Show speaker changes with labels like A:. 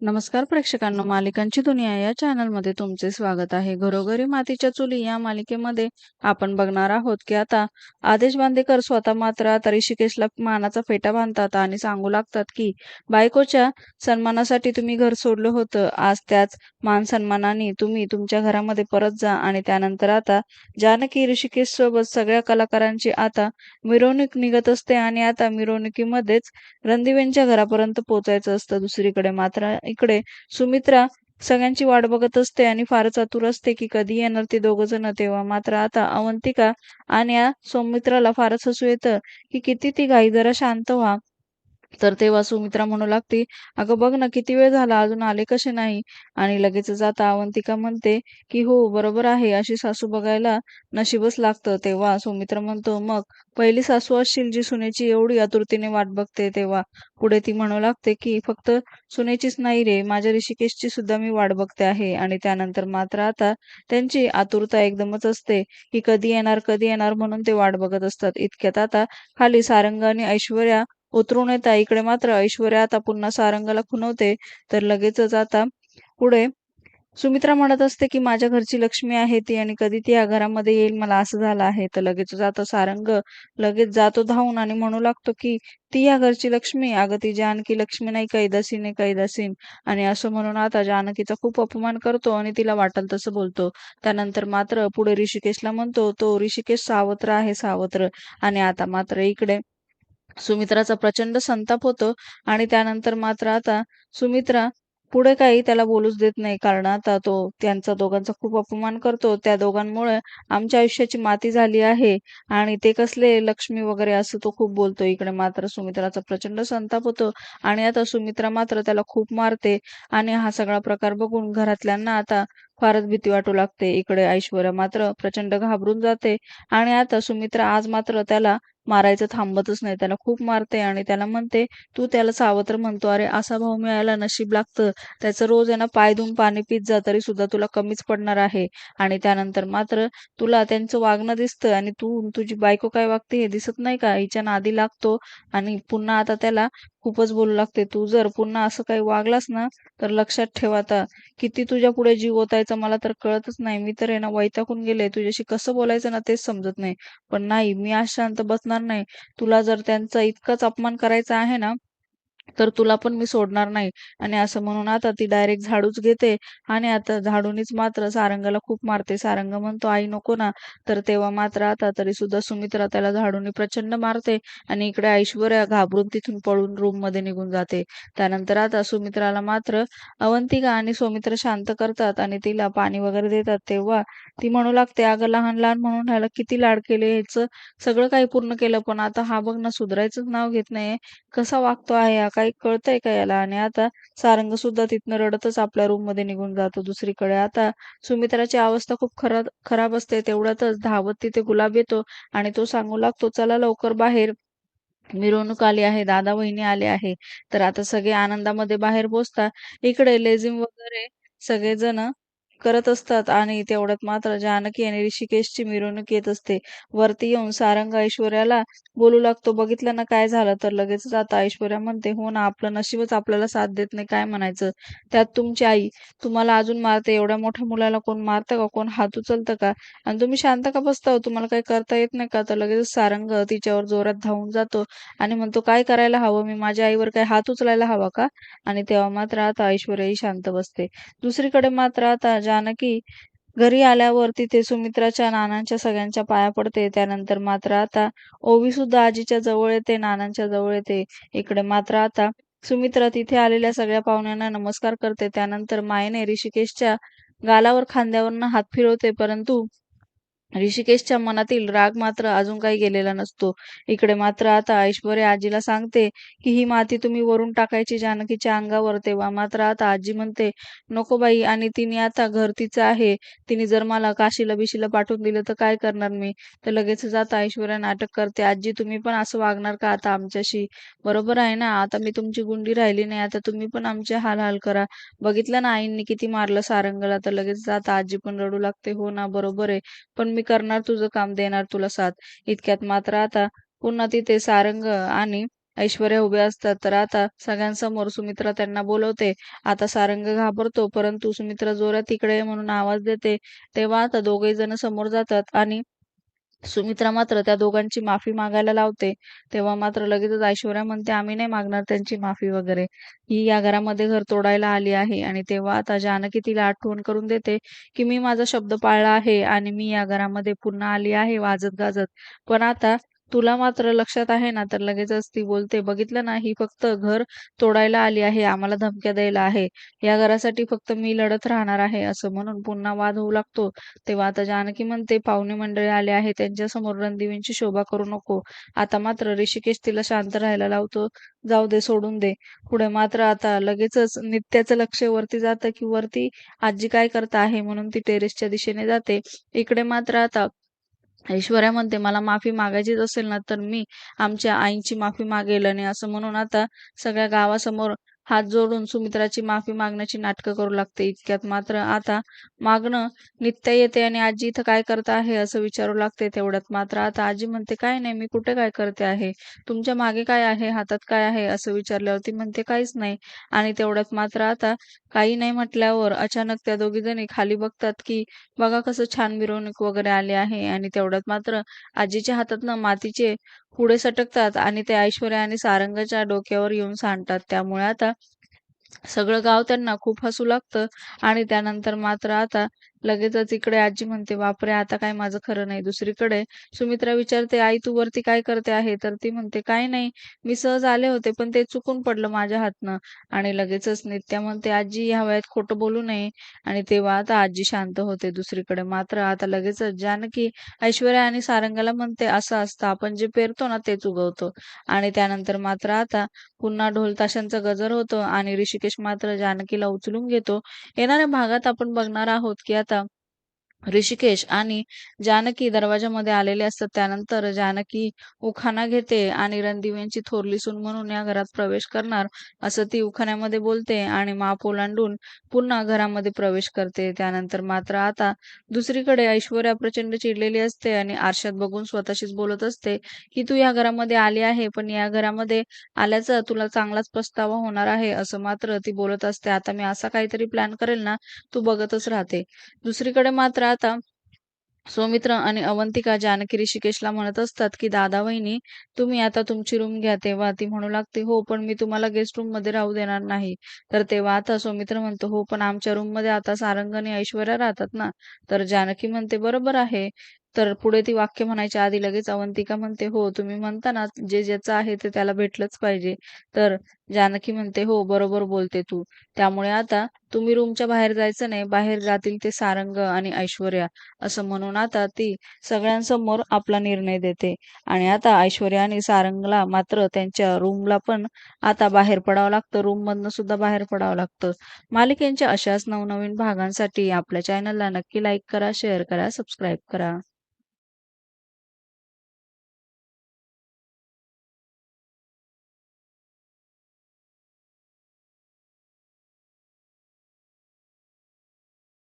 A: नमस्कार प्रेक्षकांनो मालिकांची दुनिया या चॅनलमध्ये तुमचे स्वागत आहे. घरोघरी मातीच्या चुली या मालिकेमध्ये आपण बघणार आहोत की आता आदेश बांदेकर स्वतः मात्र आता ऋषिकेशला मानाचा फेटा बांधतात आणि सांगू लागतात की बायकोच्या सन्मानासाठी तुम्ही घर सोडलं होतं. आज त्याच मान सन्मानाने तुम्ही तुमच्या घरामध्ये परत जा आणि त्यानंतर आता जानकी ऋषिकेश सोबत सगळ्या कलाकारांची आता मिरवणूक निघत असते आणि आता मिरवणुकीमध्येच रणदिवेंच्या घरापर्यंत पोहोचायचं असतं. दुसरीकडे मात्र इकडे. सुमित्रा सगळ्यांची वाट बघत असते आणि फारच आतुर असते की कधी येणार ते दोघ जण तेव्हा. मात्र आता अवंतिका आणि या सौमित्राला फारच हसू येतं की किती ती घाई जरा शांत व्हा. तर तेव्हा सुमित्रा म्हणू लागते अगं बघ ना किती वेळ झाला अजून आले कसे नाही? आणि लगेच जाता अवंतिका म्हणते की हो बरोबर आहे अशी सासू बघायला नशीबच लागतं. तेव्हा सुमित्रा म्हणतो मग पहिली सासू असशील जी सुनेची एवढी आतुरतेने वाट बघते? तेव्हा पुढे ती म्हणू लागते की फक्त सुनेचीच नाही रे माझ्या ऋषिकेशची सुद्धा मी वाट बघते आहे. आणि त्यानंतर मात्र आता त्यांची आतुरता एकदमच असते की कधी येणार कधी येणार म्हणून ते वाट बघत असतात. इतक्यात आता खाली सारंग आणि ऐश्वर्या उतरून येता. इकडे मात्र ऐश्वर्या आता पुन्हा सारंगाला खुनवते तर लगेचच आता पुढे सुमित्रा म्हणत असते की माझ्या घरची लक्ष्मी आहे ती आणि कधी ती या घरामध्ये येईल मला असं झालं आहे. तर लगेच जातो सारंग लगेच जातो धावून आणि म्हणू लागतो की ती या घरची लक्ष्मी. अगं ती जानकी लक्ष्मी नाही कैदासीन आहे कैदासीन आणि असं म्हणून आता जानकीचा खूप अपमान करतो आणि तिला वाटल तसं बोलतो. त्यानंतर मात्र पुढे ऋषिकेशला म्हणतो तो ऋषिकेश सावत्र आहे सावत्र. आणि आता मात्र इकडे सुमित्राचा प्रचंड संताप होतो आणि त्यानंतर मात्र आता सुमित्रा पुढे काही त्याला बोलूच देत नाही. कारण आता तो त्यांचा दोघांचा खूप अपमान करतो. त्या दोघांमुळे आमच्या आयुष्याची माती झाली आहे. आणि ते कसले लक्ष्मी वगैरे असं तो खूप बोलतो. इकडे मात्र सुमित्राचा प्रचंड संताप होतो. आणि आता सुमित्रा मात्र त्याला खूप मारते. आणि हा सगळा प्रकार बघून घरातल्यांना आता फारच भीती वाटू लागते. इकडे ऐश्वर्या मात्र प्रचंड घाबरून जाते आणि आता सुमित्रा आज मात्र त्याला मारायचं थांबतच नाही. त्याला खूप मारते आणि त्याला म्हणते तू त्याला सावत्र म्हणतो. अरे असा भाऊ मिळायला नशीब लागतं. त्याचं रोज आहे ना पाय धुवून पाणी पित जा तरी सुद्धा तुला कमीच पडणार आहे. आणि त्यानंतर मात्र तुला त्यांचं वागणं दिसतं आणि तू तुझी बायको काय वागते हे दिसत नाही का? हिच्या नादी लागतो आणि पुन्हा आता त्याला खूपच बोलू लागते. तू जर पुन्हा असं काही वागलास ना तर लक्षात ठेव आता. किती तुझ्या पुढे जीव ओतायचा मला तर कळतच नाही. मी तर आहे ना वैतागून गेले. तुझ्याशी कसं बोलायचं ना तेच समजत नाही. पण नाही मी आज शांत बसणार नाही. तुला जर त्यांचा इतकाच अपमान करायचा आहे ना तर तुला पण मी सोडणार नाही. आणि असं म्हणून आता ती डायरेक्ट झाडूच घेते आणि आता झाडूनीच मात्र सारंगाला खूप मारते. सारंग म्हणतो आई नको ना. तर तेव्हा मात्र आता तरी सुद्धा सुमित्रा त्याला झाडूनी प्रचंड मारते आणि इकडे ऐश्वर्या घाबरून तिथून पळून रूममध्ये निघून जाते. त्यानंतर आता सुमित्राला मात्र अवंतिका आणि सौमित्र शांत करतात आणि तिला पाणी वगैरे देतात. तेव्हा ती म्हणू लागते अगं लहान लहान म्हणून ह्याला किती लाड केले ह्याच? सगळं काही पूर्ण केलं पण आता हा बघ ना सुधरायचंच नाव घेत नाही कसा वागतो आहे काही कळतंय का याला? आणि आता सारंग सुद्धा तिथनं रडतच आपल्या रूममध्ये निघून जातो दुसरीकडे. आता सुमित्राची अवस्था खूप खराब खराब असते. तेवढ्यातच धावत तिथे गुलाब येतो आणि तो सांगू लागतो चला लवकर बाहेर. मिरवणूक आली आहे दादा वहिनी आले आहे. तर आता सगळे आनंदामध्ये बाहेर पोचतात इकडे लेझिम वगैरे सगळेजण करत असतात आणि तेवढ्यात मात्र जानकी आणि ऋषिकेशची मिरवणूक येत असते. वरती येऊन सारंग ऐश्वर्याला बोलू लागतो बघितलं ना काय झालं? तर लगेच आता ऐश्वर्या म्हणते हो ना आपलं नशीबच आपल्याला साथ देत नाही काय म्हणायचं? त्यात तुमची आई तुम्हाला अजून मारते? एवढ्या मोठ्या मुलाला कोण मारतं का? कोण हात उचलतं का? आणि तुम्ही शांत का बसता हो? तुम्हाला काही करता येत नाही का? तर लगेच सारंग तिच्यावर जोरात धावून जातो आणि म्हणतो काय करायला हवं? मी माझ्या आईवर काय हात उचलायला हवा का? आणि तेव्हा मात्र आता ऐश्वर्याही शांत बसते. दुसरीकडे मात्र आता जानकी घरी आल्यावर तिथे सुमित्राच्या नानांच्या सगळ्यांच्या पाया पडते. त्यानंतर मात्र आता ओवी सुद्धा आजीच्या जवळ येते नानांच्या जवळ येते. इकडे मात्र आता सुमित्रा तिथे आलेल्या सगळ्या पाहुण्यांना नमस्कार करते. त्यानंतर मायेने ऋषिकेशच्या गालावर खांद्यावरनं हात फिरवते परंतु ऋषिकेशच्या मनातील राग मात्र अजून काही गेलेला नसतो. इकडे मात्र आता ऐश्वर्या आजीला सांगते की ही माती तुम्ही वरून टाकायची जानकीच्या अंगावर तेव्हा मात्र आता आजी म्हणते नको बाई आणि तिने आता घर तिचं आहे. तिने जर मला काशीला बिशीला पाठवून दिलं तर काय करणार मी तर लगेच आता ऐश्वर्या नाटक करते आजी तुम्ही पण असं वागणार का आता आमच्याशी? बरोबर आहे ना? आता मी तुमची गुंडी राहिली नाही. आता तुम्ही पण आमचे हाल हाल करा. बघितलं ना आईंनी किती मारलं सारंगला. तर लगेच आता आजी पण रडू लागते. हो ना बरोबर आहे. पण मी करणार तुझं काम देणार तुला साथ. इतक्यात मात्र आता पुन्हा तिथे सारंग आणि ऐश्वर्या उभे असतात. तर आता सगळ्यांसमोर सुमित्रा त्यांना बोलवते. आता सारंग घाबरतो परंतु सुमित्रा जोरात तिकडे म्हणून आवाज देते. तेव्हा आता दोघे जण समोर जातात आणि सुमित्रा मात्र त्या दोघांची माफी मागायला लावते. तेव्हा मात्र लगेचच ऐश्वर्या म्हणते आम्ही नाही मागणार त्यांची माफी वगैरे. ही या घरामध्ये घर तोडायला आली आहे आणि तेव्हा आता जानकी तिला आठवण करून देते की मी माझा शब्द पाळला आहे आणि मी या घरामध्ये पुन्हा आली आहे वाजत गाजत. पण आता तुला मात्र लक्षात आहे ना? तर लगेचच ती बोलते बघितलं ना ही फक्त घर तोडायला आली आहे आम्हाला धमक्या द्यायला आहे. या घरासाठी फक्त मी लढत राहणार आहे असं म्हणून पुन्हा वाद होऊ लागतो. तेव्हा आता जानकी म्हणते पाहुणे मंडळी आले आहे त्यांच्यासमोर रणदेवींची शोभा करू नको. आता मात्र ऋषिकेश तिला शांत राहायला लावतो. जाऊ दे सोडून दे. पुढे मात्र आता लगेचच नित्याचं लक्ष वरती जातं की वरती आजी काय करत आहे? म्हणून ती टेरेसच्या दिशेने जाते. इकडे मात्र आता ऐश्वर्या म्हणते मला माफी मागायचीच असेल ना तर मी आमच्या आईची माफी मागेल आणि असं म्हणून आता सगळ्या गावासमोर हात जोडून सुमित्राची माफी मागण्याची नाटकं करू लागते इतक्यात मात्र आता मागणं नित्य येते आणि आजी इथं काय करत आहे असं विचारू लागते तेवढ्यात. मात्र आता आजी म्हणते काय नाही मी कुठे काय करते आहे? तुमच्या मागे काय आहे? हातात काय आहे? असं विचारल्यावर ती म्हणते काहीच नाही. आणि तेवढ्यात मात्र आता काही नाही म्हटल्यावर अचानक त्या दोघी जणी खाली बघतात की बघा कसं छान मिरवणूक वगैरे आली आहे. आणि तेवढ्यात मात्र आजीच्या हातातनं मातीचे पुढे सटकतात आणि ते ऐश्वर्या आणि सारंगाच्या डोक्यावर येऊन सांडतात. त्यामुळे आता सगळं गाव त्यांना खूप हसू लागतं आणि त्यानंतर मात्र आता लगेचच इकडे आजी म्हणते बापरे आता काय माझं खरं नाही. दुसरीकडे सुमित्रा विचारते आई तू वरती काय करते आहे? तर ती म्हणते काय नाही. मी सहज आले होते पण ते चुकून पडलं माझ्या हातनं. आणि लगेचच नित्या म्हणते आजी ह्या वयात खोटं बोलू नये. आणि तेव्हा आता आजी शांत होते दुसरीकडे. मात्र आता लगेचच जानकी ऐश्वर्या आणि सारंगाला म्हणते असं असतं. आपण जे पेरतो ना तेच उगवतो. आणि त्यानंतर मात्र आता पुन्हा ढोलताशांचा गजर होतो आणि ऋषिकेश मात्र जानकीला उचलून घेतो. येणाऱ्या भागात आपण बघणार आहोत की आता ऋषिकेश आणि जानकी दरवाजामध्ये आलेले असतात. त्यानंतर जानकी उखाणा घेते आणि रणदिव्यांची थोरली सून म्हणून या घरात प्रवेश करणार असं ती उखाण्यामध्ये बोलते आणि माप ओलांडून पुन्हा घरामध्ये प्रवेश करते. त्यानंतर मात्र आता दुसरीकडे ऐश्वर्या प्रचंड चिडलेली असते आणि आरशात बघून स्वतःशीच बोलत असते की तू या घरामध्ये आली आहे पण या घरामध्ये आल्याचा तुला चांगलाच पस्तावा होणार आहे असं मात्र ती बोलत असते. आता मी असा काहीतरी प्लॅन करेल ना तू बघतच राहते. दुसरीकडे मात्र आता सौमित्र आणि अवंतिका जानकी ऋषिकेशला म्हणत असतात की दादा वहिनी तुम्ही आता तुमची रूम घ्या तेव्हा ती म्हणू लागते हो पण मी तुम्हाला गेस्ट रूममध्ये राहू देणार नाही. तर तेव्हा आता सौमित्र म्हणतो हो पण आमच्या रूममध्ये आता सारंग आणि ऐश्वर्या राहतात ना. तर जानकी म्हणते बरोबर आहे. तर पुढे ती वाक्य म्हणायच्या आधी लगेच अवंतिका म्हणते हो तुम्ही म्हणता ना जे ज्याचं आहे ते त्याला भेटलंच पाहिजे. तर जानकी म्हणते हो बरोबर बोलते तू. त्यामुळे आता तुम्ही रूमच्या बाहेर जायचं नाही बाहेर जातील ते सारंग आणि ऐश्वर्या असं म्हणून आता ती सगळ्यांसमोर आपला निर्णय देते. आणि आता ऐश्वर्या आणि सारंगला मात्र त्यांच्या रूमला पण आता बाहेर पडावं लागतं. रूम मधनं सुद्धा बाहेर पडावं लागतं. मालिकेच्या अशाच नवनवीन भागांसाठी आपल्या चॅनलला नक्की लाईक करा शेअर करा सबस्क्राईब करा.